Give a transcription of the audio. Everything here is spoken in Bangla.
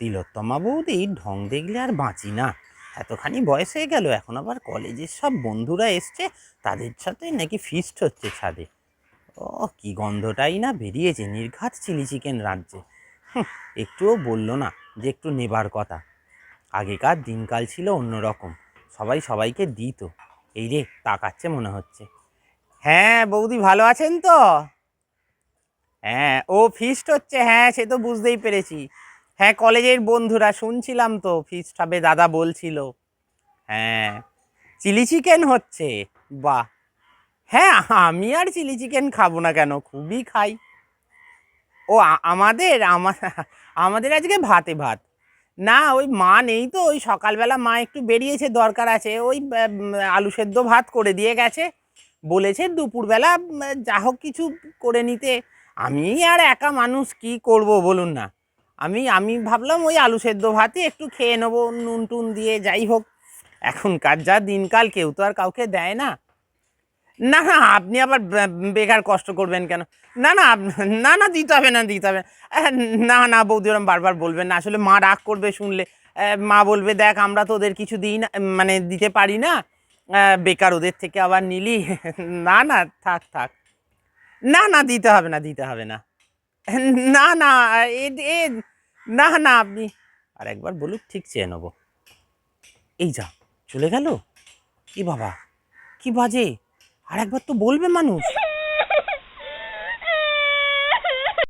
তিলোত্তমা বৌদি ঢং দেখলে আর বাঁচি না। এতখানি বয়স হয়ে গেল, এখন আবার কলেজের সব বন্ধুরা এসছে, তাদের সাথে নাকি ফিস্ট হচ্ছে ছাদে। ও, কি গন্ধটাই না বেরিয়েছে, নির্ঘাত চিলি চিকেন রাজ্যে একটুও বলল না যে একটু নেবার কথা। আগেকার দিনকাল ছিল অন্যরকম, সবাই সবাইকে দিত। এই রে, তাকাচ্ছে মনে হচ্ছে। হ্যাঁ বৌদি ভালো আছেন তো? হ্যাঁ ও ফিস্ট হচ্ছে হ্যাঁ সে তো বুঝতেই পেরেছি। হ্যাঁ কলেজের বন্ধুরা, শুনছিলাম তো ফিস্ট হবে, দাদা বলছিল। হ্যাঁ চিলি চিকেন হচ্ছে, বাহ। হ্যাঁ আমি আর চিলি চিকেন খাব না কেন, খুবই খাই। ও আমাদের, আমা- আমাদের আজকে ভাতে ভাত। না, ওই মা নেই তো, ওই সকালবেলা মা একটু বেরিয়েছে, দরকার আছে, ওই আলু সেদ্ধ ভাত করে দিয়ে গেছে। বলেছে দুপুরবেলা যা হোক কিছু করে নিতে। আমি আর একা মানুষ কি করব বলুন না। আমি আমি ভাবলাম ওই আলু সেদ্ধ ভাতই একটু খেয়ে নেব, নুন টুন দিয়ে যাই হোক। এখনকার যা দিনকাল, কেউ তো আর কাউকে দেয় না। না না, আপনি আবার বেকার কষ্ট করবেন কেন? না না না না, দিতে হবে না, দিতে হবে। না। না, বৌদি ওরম বারবার বলবেন না। আসলে মা রাগ করবে শুনলে। মা বলবে, দেখ, আমরা তো ওদের কিছু দিই না মানে দিতে পারি না। বেকার ওদের থেকে আবার নিলি? না না, থাক থাক। না না, দিতে হবে না, দিতে হবে না। না না, এ না না, আপনি আর একবার বলুক, ঠিক চেয়ে নেব। এই যা, চলে গেল? কি বাবা, কি বাজে? আর একবার তো বলবে মানুষ।